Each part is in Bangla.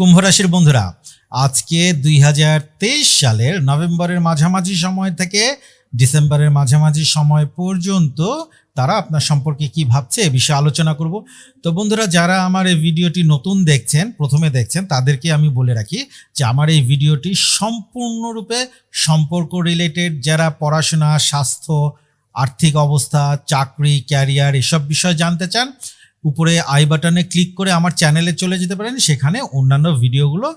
কুম্ভ রাশির বন্ধুরা, আজকে দুই হাজার তেইশ সালের নভেম্বরের মাঝামাঝি সময় থেকে ডিসেম্বরের মাঝামাঝি সময় পর্যন্ত তারা আপনার সম্পর্কে কি ভাবছে এ বিষয়ে আলোচনা করব। তো বন্ধুরা, যারা আমার এই ভিডিওটি নতুন দেখছেন, প্রথমে দেখছেন, তাদেরকে আমি বলে রাখি যে আমার এই ভিডিওটি সম্পূর্ণরূপে সম্পর্ক রিলেটেড যারা পড়াশোনা, স্বাস্থ্য, আর্থিক অবস্থা, চাকরি ক্যারিয়ার এসব বিষয় জানতে চান উপরে আই বাটনে ক্লিক করে আমার চ্যানেলে চলে যেতে পারেন, সেখানে অন্যান্য ভিডিওগুলো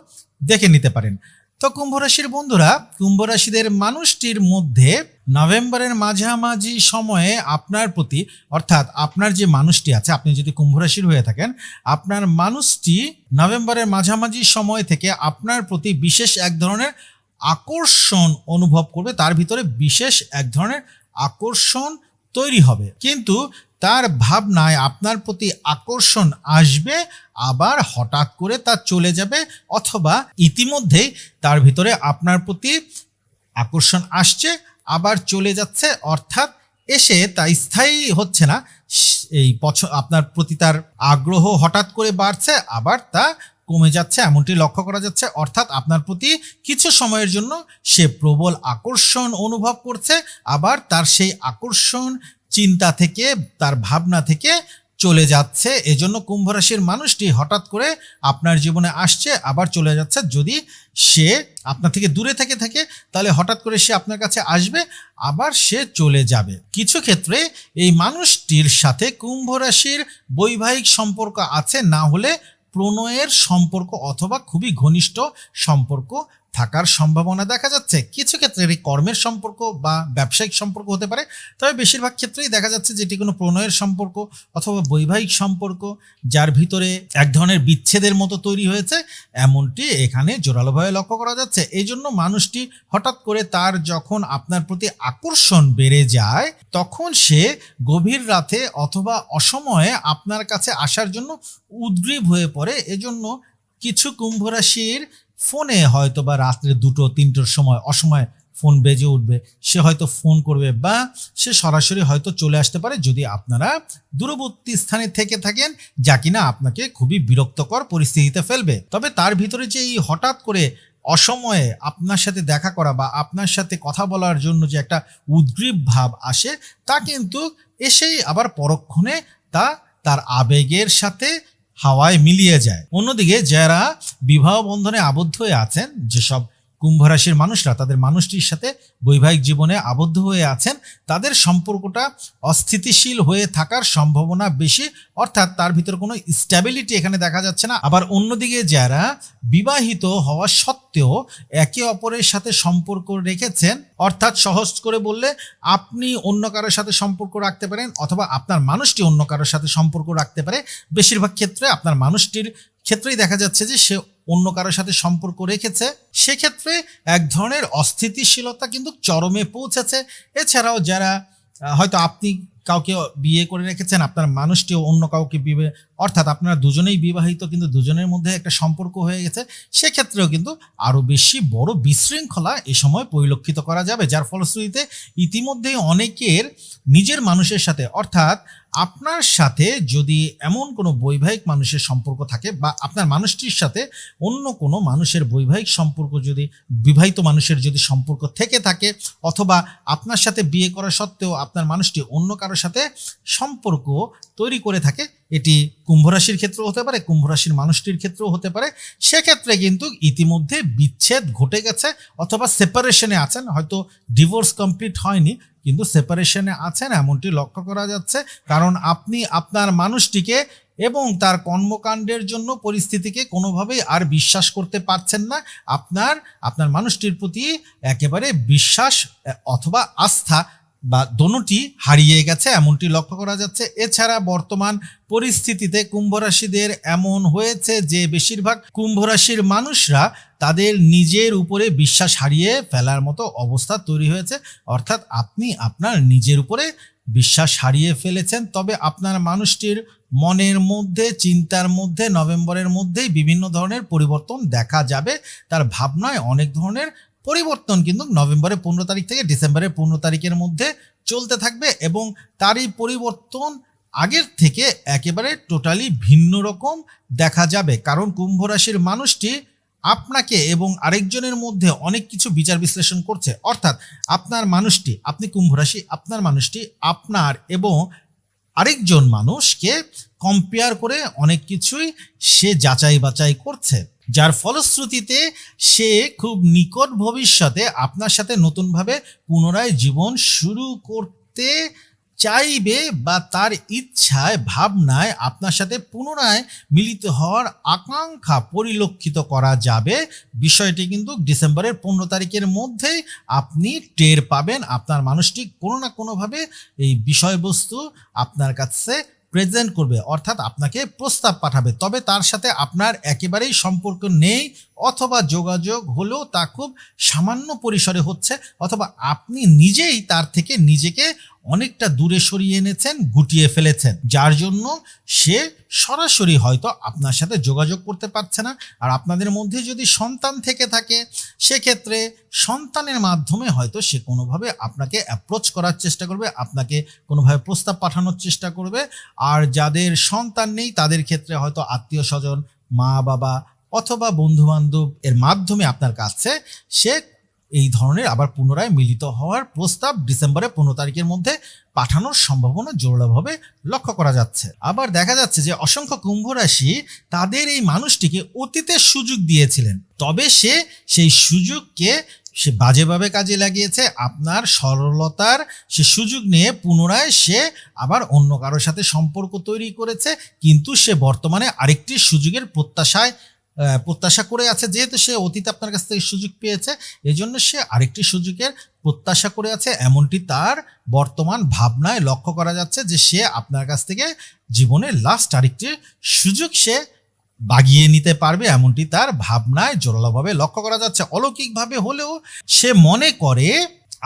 দেখে নিতে পারেন। তো কুম্ভ রাশির বন্ধুরা, কুম্ভ রাশিদের মানুষটির মধ্যে নভেম্বরের মাঝামাঝি সময়ে আপনার প্রতি, অর্থাৎ আপনার যে মানুষটি আছে, আপনি যদি কুম্ভ রাশির হয়ে থাকেন, আপনার মানুষটি নভেম্বরের মাঝামাঝি সময় থেকে আপনার প্রতি বিশেষ এক ধরনের আকর্ষণ অনুভব করবে, তার ভিতরে বিশেষ এক ধরনের আকর্ষণ তৈরি হবে। কিন্তু তার ভাবনায় আপনার প্রতি আকর্ষণ আসবে, আবার হঠাৎ করে তা চলে যাবে অথবা ইতিমধ্যেই তার ভিতরে আপনার প্রতি আকর্ষণ আসছে, আবার চলে যাচ্ছে, অর্থাৎ এসে তা স্থায়ী হচ্ছে না। এই পছ, আপনার প্রতি তার আগ্রহ হঠাৎ করে বাড়ছে, আবার তা কমে যাচ্ছে, এমনটি লক্ষ্য করা যাচ্ছে। অর্থাৎ আপনার প্রতি কিছু সময়ের জন্য সে প্রবল আকর্ষণ অনুভব করছে, আবার তার সেই আকর্ষণ চিন্তা থেকে, তার ভাবনা থেকে চলে যাচ্ছে। এজন্য কুম্ভ রাশির মানুষটি হঠাৎ করে আপনার জীবনে আসছে, আবার চলে যাচ্ছে। যদি সে আপনার থেকে দূরে থেকে থাকে, তাহলে হঠাৎ করে সে আপনার কাছে আসবে, আবার সে চলে যাবে। কিছু ক্ষেত্রে এই মানুষটির সাথে কুম্ভ রাশির বৈবাহিক সম্পর্ক আছে, না হলে প্রণয়ের সম্পর্ক অথবা খুবই ঘনিষ্ঠ সম্পর্ক থাকার সম্ভাবনা দেখা যাচ্ছে। কিছু ক্ষেত্রে এটি কর্মের সম্পর্ক বা ব্যবসায়িক সম্পর্ক হতে পারে, তবে বেশিরভাগ ক্ষেত্রেই দেখা যাচ্ছে যেটি কোনো প্রণয়ের সম্পর্ক অথবা বৈবাহিক সম্পর্ক যার ভিতরে এক ধরনের বিচ্ছেদের মতো তৈরি হয়েছে, এমনটি এখানে জোরালোভাবে লক্ষ্য করা যাচ্ছে। এই জন্য মানুষটি হঠাৎ করে তার যখন আপনার প্রতি আকর্ষণ বেড়ে যায়, তখন সে গভীর রাতে অথবা অসময়ে আপনার কাছে আসার জন্য উদ্গ্রীব হয়ে পড়ে। এজন্য কিছু কুম্ভ রাশির ফোনে হয়তো বা রাত্রে দুটো, তিনটোর সময়, অসময় ফোন বেজে উঠবে। সে হয়তো ফোন করবে বা সে সরাসরি হয়তো চলে আসতে পারে যদি আপনারা দূরবর্তী স্থানে থেকে থাকেন যা কিনা আপনাকে খুবই বিরক্তকর পরিস্থিতিতে ফেলবে। তবে তার ভিতরে যে এই হঠাৎ করে অসময়ে আপনার সাথে দেখা করা বা আপনার সাথে কথা বলার জন্য যে একটা উদ্গ্রীব ভাব আসে, তা কিন্তু এসেই আবার পরক্ষণে তা তার আবেগের সাথে হাওয়ায় মিলিয়ে যায়। অন্যদিকে যারা বিবাহ বন্ধনে আবদ্ধ হয়ে আছেন যেসব কুম্ভ রাশির মানুষরা, তাদের মানুষটির সাথে বৈবাহিক জীবনে আবদ্ধ হয়ে আছেন, তাদের সম্পর্কটা অস্থিতিশীল হয়ে থাকার সম্ভাবনা বেশি, অর্থাৎ তার ভিতর কোনো স্ট্যাবিলিটি এখানে দেখা যাচ্ছে না। আবার অন্যদিকে যারা বিবাহিত হওয়া সত্ত্বেও একে অপরের সাথে সম্পর্ক রেখেছেন, অর্থাৎ সহজ করে বললে আপনি অন্য কারোর সাথে সম্পর্ক রাখতে পারেন, অথবা আপনার মানুষটি অন্য কারোর সাথে সম্পর্ক রাখতে পারে, বেশিরভাগ ক্ষেত্রে আপনার মানুষটির ক্ষেত্রেই দেখা যাচ্ছে যে সে অন্য কারোর সাথে সম্পর্ক রেখেছে। সেক্ষেত্রে এক ধরনের অস্থিতিশীলতা কিন্তু চরমে পৌঁছেছে। এছাড়াও যারা হয়তো আপনি কাউকে বিয়ে করে রেখেছেন, আপনার মানুষটিও অন্য কাউকে বিবে, অর্থাৎ আপনারা দুজনেই বিবাহিত, কিন্তু দুজনের মধ্যে একটা সম্পর্ক হয়ে গেছে। সেক্ষেত্রেও কিন্তু আরও বেশি বড় বিশৃঙ্খলা এ সময় পরিলক্ষিত করা যাবে, যার ফলশ্রুতিতে ইতিমধ্যেই অনেকের নিজের মানুষের সাথে, অর্থাৎ আপনার সাথে যদি এমন কোনো বৈবাহিক মানুষের সম্পর্ক থাকে বা আপনার মানুষটির সাথে অন্য কোনো মানুষের বৈবাহিক সম্পর্ক যদি, বিবাহিত মানুষের যদি সম্পর্ক থেকে থাকে অথবা আপনার সাথে বিয়ে করা সত্ত্বেও আপনার মানুষটি অন্য কারোর সাথে সম্পর্ক তৈরি করে থাকে এটি কুম্ভ রাশির ক্ষেত্রেও হতে পারে কুম্ভ রাশির মানুষটির ক্ষেত্রেও হতে পারে। সেক্ষেত্রে কিন্তু ইতিমধ্যে বিচ্ছেদ ঘটে গেছে অথবা সেপারেশনে আছেন। হয়তো ডিভোর্স কমপ্লিট হয়নি, কিন্তু সেপারেশনে আছেন এমনটি লক্ষ্য করা যাচ্ছে। কারণ আপনি আপনার মানুষটিকে এবং তার কর্মকাণ্ডের জন্য পরিস্থিতিকে কোনোভাবেই আর বিশ্বাস করতে পারছেন না। আপনার আপনার মানুষটির প্রতি একেবারে বিশ্বাস, অথবা আস্থা বা দোনোটি হারিয়ে গেছে, এমনটি লক্ষ্য করা যাচ্ছে। এছাড়া বর্তমান পরিস্থিতিতে কুম্ভ রাশিদের এমন হয়েছে যে বেশিরভাগ কুম্ভ রাশির মানুষরা তাদের নিজের উপরে বিশ্বাস হারিয়ে ফেলার মতো অবস্থা তৈরি হয়েছে। অর্থাৎ আপনি আপনার নিজের উপরে বিশ্বাস হারিয়ে ফেলেছেন। তবে আপনার মানুষটির মনের মধ্যে, চিন্তার মধ্যে, নভেম্বরের মধ্যেই বিভিন্ন ধরনের পরিবর্তন দেখা যাবে। তার ভাবনায় অনেক ধরনের পরিবর্তন কিন্তু নভেম্বরের পনেরো তারিখ থেকে ডিসেম্বরের পনেরো তারিখের মধ্যে চলতে থাকবে এবং তারই পরিবর্তন আগের থেকে একেবারে টোটালি ভিন্ন রকম দেখা যাবে। কারণ কুম্ভ রাশির মানুষটি আপনাকে এবং আরেকজনের মধ্যে অনেক কিছু বিচার বিশ্লেষণ করছে। অর্থাৎ আপনার মানুষটি, আপনি কুম্ভ রাশি, আপনার মানুষটি, আপনার এবং আরেকজন মানুষকে কম্পেয়ার করে অনেক কিছুই সে যাচাই বাছাই করছে। যার ফলশ্রুতিতে সে খুব নিকট ভবিষ্যতে আপনার সাথে নতুনভাবে পুনরায় জীবন শুরু করতে চাইবে বা তার ইচ্ছায়, ভাবনায় আপনার সাথে পুনরায় মিলিত হওয়ার আকাঙ্ক্ষা পরিলক্ষিত করা যাবে। বিষয়টি কিন্তু ডিসেম্বরের পনেরো তারিখের মধ্যেই আপনি টের পাবেন। আপনার মানুষটি কোনো না কোনোভাবে এই বিষয়বস্তু আপনার কাছে প্রেজেন্ট করবে, অর্থাৎ আপনাকে প্রস্তাব পাঠাবে। তবে তার সাথে আপনার একেবারেই সম্পর্ক নেই, অথবা যোগাযোগ হলেও তা খুব সামান্য পরিসরে হচ্ছে, অথবা আপনি নিজেই তার থেকে নিজেকে অনেকটা দূরে সরিয়ে এনেছেন, গুটিয়ে ফেলেছেন। যার জন্য সে সরাসরি হয়তো আপনার সাথে যোগাযোগ করতে পারছে না। আর আপনাদের মধ্যে যদি সন্তান থেকে থাকে, সেক্ষেত্রে সন্তানের মাধ্যমে হয়তো সে কোনোভাবে আপনাকে অ্যাপ্রোচ করার চেষ্টা করবে, আপনাকে কোনোভাবে প্রস্তাব পাঠানোর চেষ্টা করবে। আর যাদের সন্তান নেই, তাদের ক্ষেত্রে হয়তো আত্মীয় স্বজন মা বাবা অথবা বন্ধু বান্ধব এর মাধ্যমে আপনার কাছে সে এই ধরনের আবার পুনরায় মিলিত হওয়ার প্রস্তাব ডিসেম্বরের পনেরো তারিখের মধ্যে পাঠানোর সম্ভাবনা জোরালোভাবে লক্ষ্য করা যাচ্ছে। আবার দেখা যাচ্ছে যে অসংখ্য কুম্ভ রাশি তাদের এই মানুষটিকে অতীতের সুযোগ দিয়েছিলেন। তবে সে সেই সুযোগকে সে বাজেভাবে কাজে লাগিয়েছে, আপনার সরলতার সে সুযোগ নিয়ে পুনরায় সে আবার অন্য কারোর সাথে সম্পর্ক তৈরি করেছে, কিন্তু সে বর্তমানে আরেকটি সুযোগের প্রত্যাশায় প্রত্যাশা করে আছে, যেহেতু সে অতীতে আপনার কাছ থেকে সুযোগ পেয়েছে, এজন্য সে আরেকটি সুযোগের প্রত্যাশা করে আছে, এমনটি তার বর্তমান ভাবনায় লক্ষ্য করা যাচ্ছে যে সে আপনার কাছ থেকে জীবনের লাস্ট আরেকটি সুযোগ সে বাগিয়ে নিতে পারবে, এমনটি তার ভাবনায় জোরালোভাবে লক্ষ্য করা যাচ্ছে। অলৌকিকভাবে হলেও সে মনে করে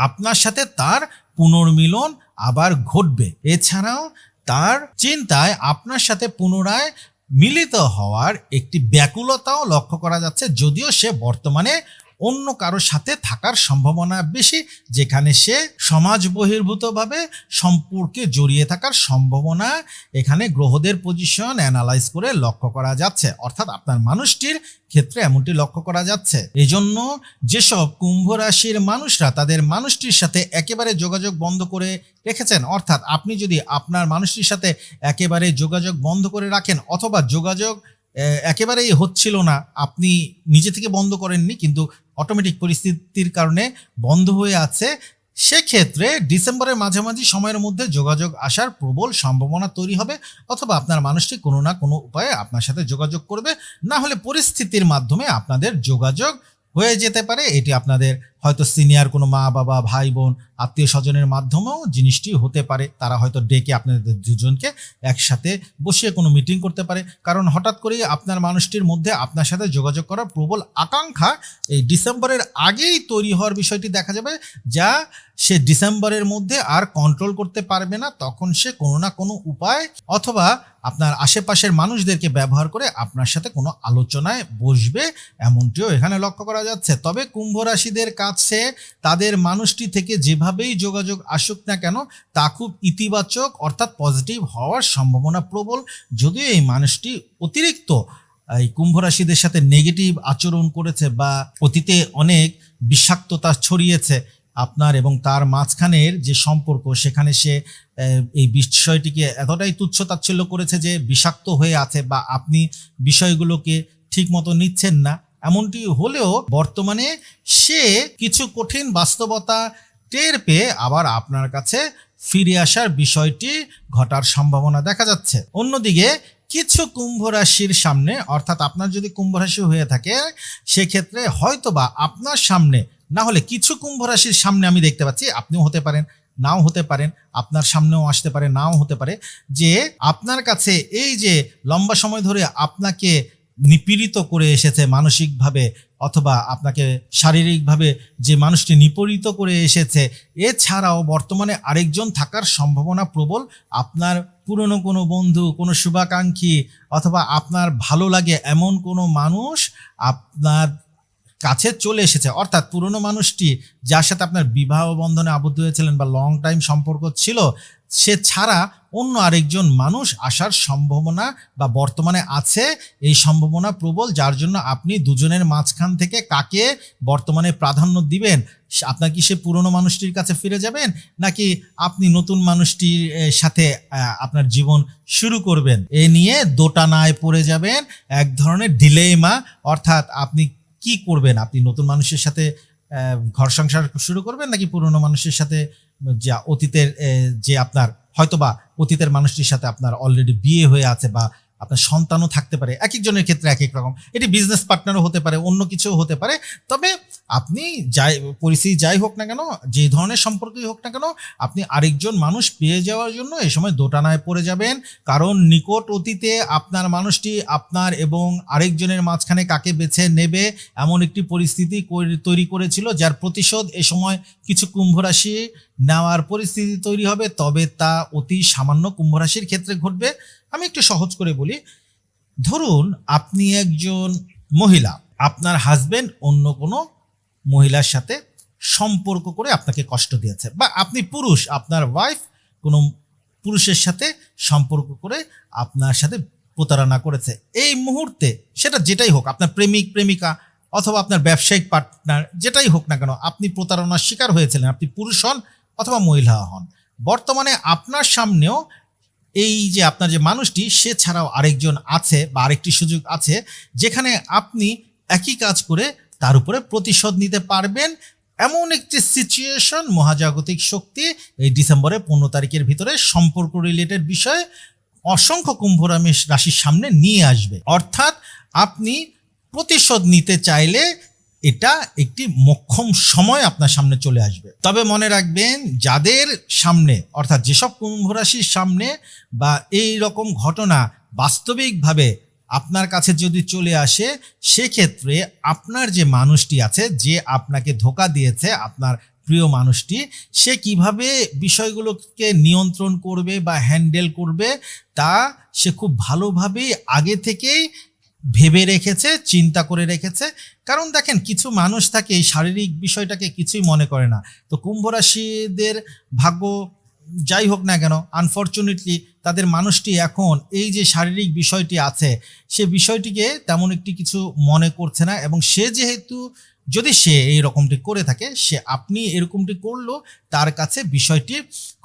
আপনার সাথে তার পুনর্মিলন আবার ঘটবে। এছাড়াও তার চিন্তায় আপনার সাথে পুনরায় মিলিত হওয়ার একটি ব্যাকুলতাও লক্ষ্য করা যাচ্ছে যদিও সে বর্তমানে অন্য কারোর সাথে থাকার সম্ভাবনা বেশি, যেখানে সে সমাজ বহির্ভূতভাবে সম্পর্কে জড়িয়ে থাকার সম্ভাবনা এখানে গ্রহদের পজিশন অ্যানালাইজ করে লক্ষ্য করা যাচ্ছে। অর্থাৎ আপনার মানুষটির ক্ষেত্রে এমনটি লক্ষ্য করা যাচ্ছে। এজন্য যেসব কুম্ভ রাশির মানুষরা তাদের মানুষটির সাথে একেবারে যোগাযোগ বন্ধ করে রেখেছেন, অর্থাৎ আপনি যদি আপনার মানুষটির সাথে একেবারে যোগাযোগ বন্ধ করে রাখেন অথবা যোগাযোগ একেবারেই হচ্ছিল না। আপনি নিজে থেকে বন্ধ করেননি, কিন্তু অটোমেটিক পরিস্থিতির কারণে বন্ধ হয়ে আছে। সেক্ষেত্রে ডিসেম্বরের মাঝামাঝি সময়ের মধ্যে যোগাযোগ আসার প্রবল সম্ভাবনা তৈরি হবে, অথবা আপনার মানুষটি কোনো না কোনো উপায়ে আপনার সাথে যোগাযোগ করবে। না হলে পরিস্থিতির মাধ্যমে আপনাদের যোগাযোগ হয়ে যেতে পারে। এটি আপনাদের হয়তো সিনিয়র কোনো মা বাবা ভাই বোন আত্মীয় স্বজনের মাধ্যমেও জিনিসটি হতে পারে। তারা হয়তো ডেকে আপনাদের দুজনকে একসাথে বসিয়ে কোনো মিটিং করতে পারে। কারণ হঠাৎ করেই আপনার মানুষটির মধ্যে আপনার সাথে যোগাযোগ করার প্রবল আকাঙ্ক্ষা এই ডিসেম্বরের আগেই তৈরি হওয়ার বিষয়টি দেখা যাবে। যা সে ডিসেম্বরের মধ্যে আর কন্ট্রোল করতে পারবে না। তখন সে কোনো না কোনো উপায় অথবা আপনার আশেপাশের মানুষদেরকে ব্যবহার করে আপনার সাথে কোনো আলোচনায় বসবে এমনটিও এখানে লক্ষ্য করা যাচ্ছে। তবে কুম্ভ রাশিদের কাছে তাদের মানুষটি থেকে যেভাবেই যোগাযোগ আসুক না কেন, তা খুব ইতিবাচক অর্থাৎ পজিটিভ হওয়ার সম্ভাবনা প্রবল। যদিও এই মানুষটি অতিরিক্ত, এই কুম্ভ রাশিদের সাথে নেগেটিভ আচরণ করেছে বা অতীতে অনেক বিষাক্ততা ছড়িয়েছে, আপনার এবং তার মাঝখানের যে সম্পর্ক, সেখানে সে এই বিষয়টিকে এতটাই তুচ্ছ তাচ্ছিল্য করেছে যে বিষাক্ত হয়ে আছে বা আপনি বিষয়গুলোকে ঠিক মতো নিচ্ছেন না। এমনটি হলেও বর্তমানে সে কিছু কঠিন বাস্তবতা টের পেয়ে আবার আপনার কাছে ফিরে আসার বিষয়টি ঘটার সম্ভাবনা দেখা যাচ্ছে। অন্যদিকে কিছু কুম্ভ রাশির সামনে, অর্থাৎ আপনার যদি কুম্ভ রাশি হয়ে থাকে, সেক্ষেত্রে হয়তোবা আপনার সামনে, না হলে কিছু কুম্ভ রাশির সামনে আমি দেখতে পাচ্ছি, আপনিও হতে পারেন, নাও হতে পারেন, আপনার সামনেও আসতে পারে, নাও হতে পারে, যে আপনার কাছে এই যে লম্বা সময় ধরে আপনাকে নিপীড়িত করে এসেছে মানসিকভাবে অথবা আপনাকে শারীরিকভাবে যে মানুষটি নিপীড়িত করে এসেছে, এছাড়াও বর্তমানে আরেকজন থাকার সম্ভাবনা প্রবল। আপনার পুরনো কোনো বন্ধু, কোনো শুভাকাঙ্ক্ষী অথবা আপনার ভালো লাগে এমন কোনো মানুষ আপনার কাছে চলে এসেছে। অর্থাৎ পুরনো মানুষটি যার সাথে আপনার বিবাহ বন্ধনে আবদ্ধ হয়েছিলেন বা লং টাইম সম্পর্ক ছিল সে ছাড়া অন্য আরেকজন মানুষ আসার সম্ভাবনা বা বর্তমানে আছে, এই সম্ভাবনা প্রবল, যার জন্য আপনি দুজনের মাঝখান থেকে কাকে বর্তমানে প্রাধান্য দিবেন? আপনার কি সে পুরনো মানুষটির কাছে ফিরে যাবেন, নাকি আপনি নতুন মানুষটির সাথে আপনার জীবন শুরু করবেন? এ নিয়ে দোটানায় পড়ে যাবেন, এক ধরনের ডিলেমা, অর্থাৎ আপনি কি করবেন? আপনি নতুন মানুষের সাথে ঘর সংসার শুরু করবেন, নাকি পুরনো মানুষের সাথে যা অতীতের যে আপনার, হয়তোবা অতীতের মানুষটির সাথে আপনার অলরেডি বিয়ে হয়ে আছে বা আপনার সন্তানও থাকতে পারে এক একজনের ক্ষেত্রে এক এক রকম। এটি বিজনেস পার্টনারও হতে পারে, অন্য কিছুও হতে পারে। তবে আপনি যাই, পরিস্থিতি যাই হোক না কেন, যে ধরনের সম্পর্কই হোক না কেন, আপনি আরেকজন মানুষ পেয়ে যাওয়ার জন্য এই সময় দোটানায় পড়ে যাবেন। কারণ নিকট অতীতে আপনার মানুষটি আপনার এবং আরেকজনের মাঝখানে কাকে বেছে নেবে এমন একটি পরিস্থিতি তৈরি করেছিল, যার প্রতিশোধ এ সময় কিছু কুম্ভ রাশি নেওয়ার পরিস্থিতি তৈরি হবে, তবে তা অতি সামান্য কুম্ভ রাশির ক্ষেত্রে ঘটবে। আমি একটু সহজ করে বলি, ধরুন আপনি একজন মহিলা, আপনার হাজবেন্ড অন্য কোনো মহিলার সাথে সম্পর্ক করে আপনাকে কষ্ট দিয়েছে বা আপনি পুরুষ, আপনার ওয়াইফ কোনো পুরুষের সাথে সম্পর্ক করে আপনার সাথে প্রতারণা করেছে। এই মুহূর্তে সেটা যেটাই হোক, আপনার প্রেমিক, প্রেমিকা অথবা আপনার ব্যবসায়িক পার্টনার যেটাই হোক না কেন, আপনি প্রতারণার শিকার হয়েছিলেন, আপনি পুরুষ হন অথবা মহিলা হন। বর্তমানে আপনার সামনেও এই যে আপনার যে মানুষটি, সে ছাড়াও আরেকজন আছে বা আরেকটি সুযোগ আছে, যেখানে আপনি একই কাজ করে তার উপরে প্রতিশোধ নিতে পারবেন। এমন একটি সিচুয়েশন মহাজাগতিক শক্তি এই ডিসেম্বরের পনেরো তারিখের ভিতরে সম্পর্ক রিলেটেড বিষয়ে অসংখ্য কুম্ভ রাশির সামনে নিয়ে আসবে। অর্থাৎ আপনি প্রতিশোধ নিতে চাইলে এটা একটি মক্ষম সময় আপনার সামনে চলে আসবে। তবে মনে রাখবেন, যাদের সামনে, অর্থাৎ যেসব কুম্ভ রাশির সামনে বা এই রকম ঘটনা বাস্তবিকভাবে আপনার কাছে যদি চলে আসে, সেক্ষেত্রে আপনার যে মানুষটি আছে, যে আপনাকে ধোকা দিয়েছে, আপনার প্রিয় মানুষটি, সে কীভাবে বিষয়গুলোকে নিয়ন্ত্রণ করবে বা হ্যান্ডেল করবে, তা সে খুব ভালোভাবেই আগে থেকেই ভেবে রেখেছে, চিন্তা করে রেখেছে। কারণ দেখেন, কিছু মানুষ থাকে, এই শারীরিক বিষয়টাকে কিছুই মনে করে না। তো কুম্ভ রাশিদের ভাগ্য যাই হোক না কেন আনফর্চুনেটলি তাদের মানুষটি এখন এই যে শারীরিক বিষয়টি আছে, সে বিষয়টিকে তেমন একটি কিছু মনে করছে না এবং সে যেহেতু, যদি সে এই রকমটি করে থাকে, সে আপনি এরকমটি করল, তার কাছে বিষয়টি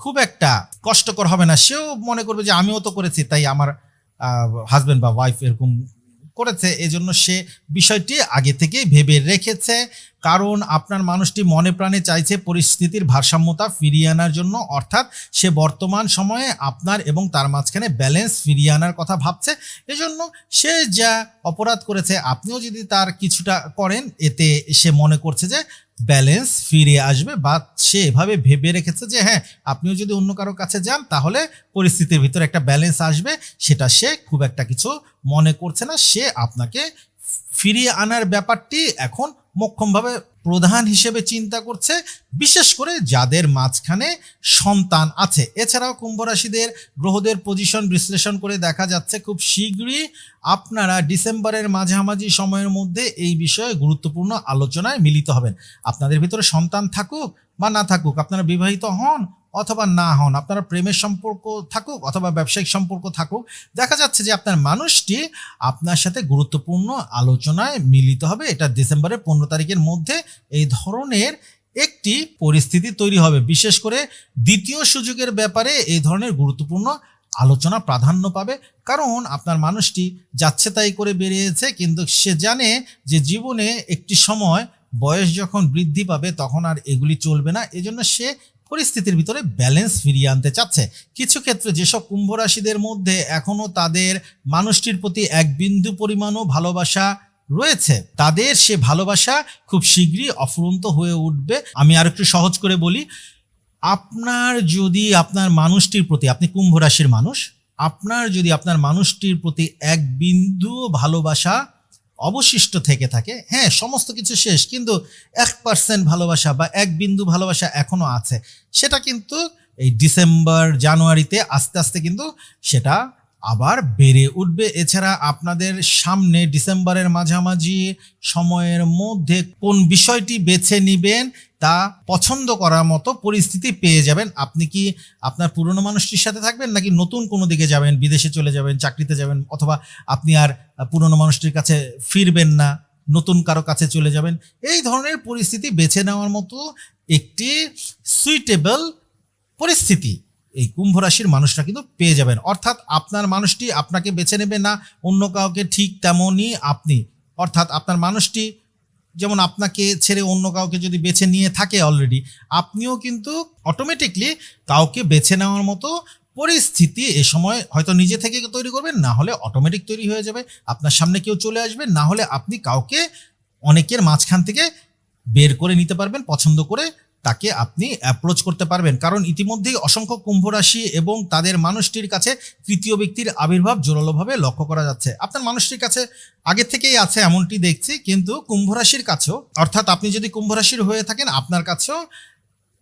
খুব একটা কষ্টকর হবে না। সেও মনে করবে যে আমিও তো করেছি, তাই আমার হাজব্যান্ড বা ওয়াইফ এরকম করেছে, এজন্য সে বিষয়টি আগে থেকে ভেবে রেখেছে। কারণ আপনার মানুষটি মনে প্রাণে চাইছে পরিস্থিতির ভারসাম্যতা ফিরিয়ে আনার জন্য, অর্থাৎ সে বর্তমান সময়ে আপনার এবং তার মাঝখানে ব্যালেন্স ফিরিয়ে আনার কথা ভাবছে। এজন্য সে যা অপরাধ করেছে, আপনিও যদি তার কিছুটা করেন, এতে সে মনে করছে যে ব্যালেন্স ফিরে আসবে বা সে এভাবে ভেবে রেখেছে যে হ্যাঁ আপনিও যদি অন্য কারও কাছে যান, তাহলে পরিস্থিতির ভিতরে একটা ব্যালেন্স আসবে। সেটা সে খুব একটা কিছু মনে করছে না। সে আপনাকে ফিরিয়ে আনার ব্যাপারটি এখন মক্ষমভাবে প্রধান হিসেবে চিন্তা করছে। বিশেষ করে যাদের মাঝখানে সন্তান আছে। এছাড়াও কুম্ভ রাশিদের গ্রহদের পজিশন বিশ্লেষণ করে দেখা যাচ্ছে খুব শীঘ্রই আপনারা ডিসেম্বরের মাঝামাঝি সময়ের মধ্যে এই বিষয়ে গুরুত্বপূর্ণ আলোচনায় মিলিত হবেন। আপনাদের ভিতরে সন্তান থাকুক বা না থাকুক, আপনারা বিবাহিত হন অথবা না হন, আপনারা প্রেমের সম্পর্ক থাকুক অথবা ব্যবসায়িক সম্পর্ক থাকুক, দেখা যাচ্ছে যে আপনার মানুষটি আপনার সাথে গুরুত্বপূর্ণ আলোচনায় মিলিত হবে। এটা ডিসেম্বরের পনেরো তারিখের মধ্যে এই ধরনের একটি পরিস্থিতি তৈরি হবে। বিশেষ করে দ্বিতীয় সুযোগের ব্যাপারে এই ধরনের গুরুত্বপূর্ণ আলোচনা প্রাধান্য পাবে। কারণ আপনার মানুষটি যাচ্ছে তাই করে বেরিয়েছে, কিন্তু সে জানে যে জীবনে একটি সময় বয়স যখন বৃদ্ধি পাবে, তখন আর এগুলি চলবে না। এজন্য সে পরিস্থিতির ভিতরে ব্যালেন্স ফিরিয়ে আনতে চাচ্ছে। কিছু ক্ষেত্রে যেসব কুম্ভ রাশিদের মধ্যে এখনও তাদের মানুষটির প্রতি এক বিন্দু পরিমাণও ভালোবাসা রয়েছে, তাদের সে ভালোবাসা খুব শীঘ্রই অফুরন্ত হয়ে উঠবে। আমি আর একটু সহজ করে বলি, আপনার যদি আপনার মানুষটির প্রতি, আপনি কুম্ভ রাশির মানুষ, আপনার যদি আপনার মানুষটির প্রতি এক বিন্দু ভালোবাসা অবশিষ্ট থেকে থাকে হ্যাঁ সমস্ত কিছু শেষ, কিন্তু এক পার্সেন্ট ভালোবাসা বা এক বিন্দু ভালোবাসা এখনও আছে, সেটা কিন্তু এই ডিসেম্বর জানুয়ারিতে আস্তে আস্তে কিন্তু সেটা আবার বেড়ে উঠবে। এছাড়া আপনাদের সামনে ডিসেম্বরের মাঝামাঝি সময়ের মধ্যে কোন বিষয়টি বেছে নিবেন তা পছন্দ করার মতো পরিস্থিতি পেয়ে যাবেন। আপনি কি আপনার পুরনো মানুষটির সাথে থাকবেন নাকি নতুন কোনো দিকে যাবেন, বিদেশে চলে যাবেন, চাকরিতে যাবেন, অথবা আপনি আর পুরনো মানুষটির কাছে ফিরবেন না, নতুন কারও কাছে চলে যাবেন? এই ধরনের পরিস্থিতি বেছে নেওয়ার মতো একটি সুইটেবল পরিস্থিতি। এই কুম্ভ রাশির মানুষরা কিন্তু পেয়ে যাবেন। অর্থাৎ আপনার মানুষটি আপনাকে বেছে নেবে না, অন্য কাউকে ঠিক তেমনই আপনি। অর্থাৎ আপনার মানুষটি যেমন আপনাকে ছেড়ে অন্য কাউকে যদি বেছে নিয়ে থাকে অলরেডি আপনিও কিন্তু অটোমেটিকলি কাউকে বেছে নেওয়ার মতো পরিস্থিতি এ সময় হয়তো নিজে থেকে তৈরি করবেন, না হলে অটোমেটিক তৈরি হয়ে যাবে, আপনার সামনে কেউ চলে আসবে, না হলে আপনি কাউকে অনেকের মাঝখান থেকে বের করে নিতে পারবেন, পছন্দ করে তাকে আপনি অ্যাপ্রোচ করতে পারবেন। কারণ ইতিমধ্যেই অসংখ্য কুম্ভ রাশি এবং তাদের মানুষটির কাছে তৃতীয় ব্যক্তির আবির্ভাব জোরালোভাবে লক্ষ্য করা যাচ্ছে। আপনার মানুষটির কাছে আগে থেকেই আছে এমনটি দেখছি, কিন্তু কুম্ভ রাশির কাছেও, অর্থাৎ আপনি যদি কুম্ভ রাশির হয়ে থাকেন, আপনার কাছেও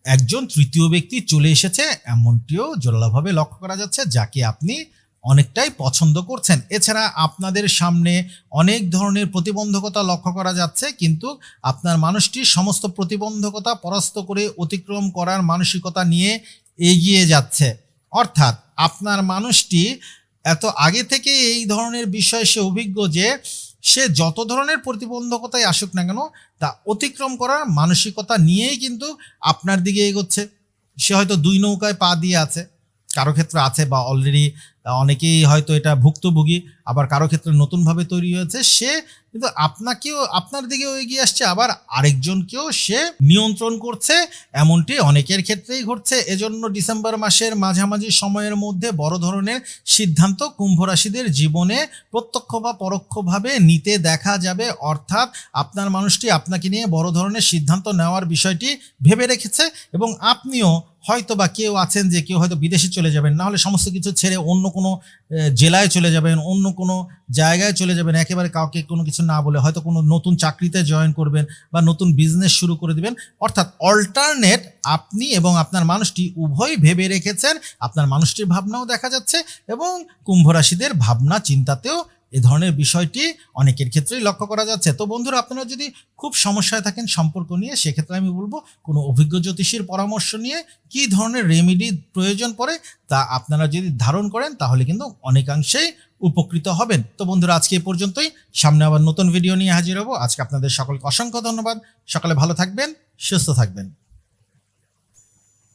একজন তৃতীয় ব্যক্তি চলে এসেছে, এমনটিও জোরালোভাবে লক্ষ্য করা যাচ্ছে, যাকে আপনি অনেকটাই পছন্দ করছেন। এছাড়া আপনাদের সামনে অনেক ধরনের প্রতিবন্ধকতা লক্ষ্য করা যাচ্ছে, কিন্তু আপনার মানুষটি সমস্ত প্রতিবন্ধকতা পরাস্ত করে অতিক্রম করার মানসিকতা নিয়ে এগিয়ে যাচ্ছে। অর্থাৎ আপনার মানুষটি এত আগে থেকে এই ধরনের বিষয়ে সে অভিজ্ঞ যে, সে যত ধরনের প্রতিবন্ধকতায় আসুক না কেন, তা অতিক্রম করার মানসিকতা নিয়েই কিন্তু আপনার দিকে এগোচ্ছে। সে হয়তো দুই নৌকায় পা দিয়ে আছে, কারও ক্ষেত্রে আছে বা অলরেডি অনেকেই হয়তো এটা ভুক্তভোগী। আবার কারও ক্ষেত্রে নতুনভাবে তৈরি হয়েছে, সে কিন্তু আপনাকেও, আপনার দিকেও এগিয়ে আসছে, আবার আরেকজনকেও সে নিয়ন্ত্রণ করছে, এমনটি অনেকের ক্ষেত্রেই ঘটছে। এজন্য ডিসেম্বর মাসের মাঝামাঝি সময়ের মধ্যে বড় ধরনের সিদ্ধান্ত কুম্ভ রাশিদের জীবনে প্রত্যক্ষ বা পরোক্ষভাবে নিতে দেখা যাবে। অর্থাৎ আপনার মানুষটি আপনাকে নিয়ে বড় ধরনের সিদ্ধান্ত নেওয়ার বিষয়টি ভেবে রেখেছে এবং আপনিও হয়তো বা কেউ আছেন যে কেউ হয়তো বিদেশে চলে যাবেন না হলে সমস্ত কিছু ছেড়ে অন্য কোনো জেলায় চলে যাবেন, অন্য কোনো জায়গায় চলে যাবেন, একেবারে কাউকে কোনো কিছু না বলে হয়তো কোনো নতুন চাকরিতে জয়েন করবেন বা নতুন বিজনেস শুরু করে দিবেন। অর্থাৎ অল্টারনেট আপনি এবং আপনার মানুষটি উভয় ভেবে রেখেছেন, আপনার মানুষটির ভাবনাও দেখা যাচ্ছে এবং কুম্ভ রাশিদের ভাবনা চিন্তাতেও এ ধরনের বিষয়টি অনেকের ক্ষেত্রেই লক্ষ্য করা যাচ্ছে। তো বন্ধুরা, আপনারা যদি খুব সমস্যায় থাকেন সম্পর্ক নিয়ে, সেক্ষেত্রে আমি বলব কোনো অভিজ্ঞ জ্যোতিষীর পরামর্শ নিয়ে কী ধরনের রেমেডি প্রয়োজন পড়ে তা আপনারা যদি ধারণ করেন, তাহলে কিন্তু অনেকাংশেই উপকৃত হবেন। তো বন্ধুরা, আজকে এই পর্যন্তই। সামনে আবার নতুন ভিডিও নিয়ে হাজির হব। আজকে আপনাদের সকলকে অসংখ্য ধন্যবাদ। সকালে ভালো থাকবেন, সুস্থ থাকবেন।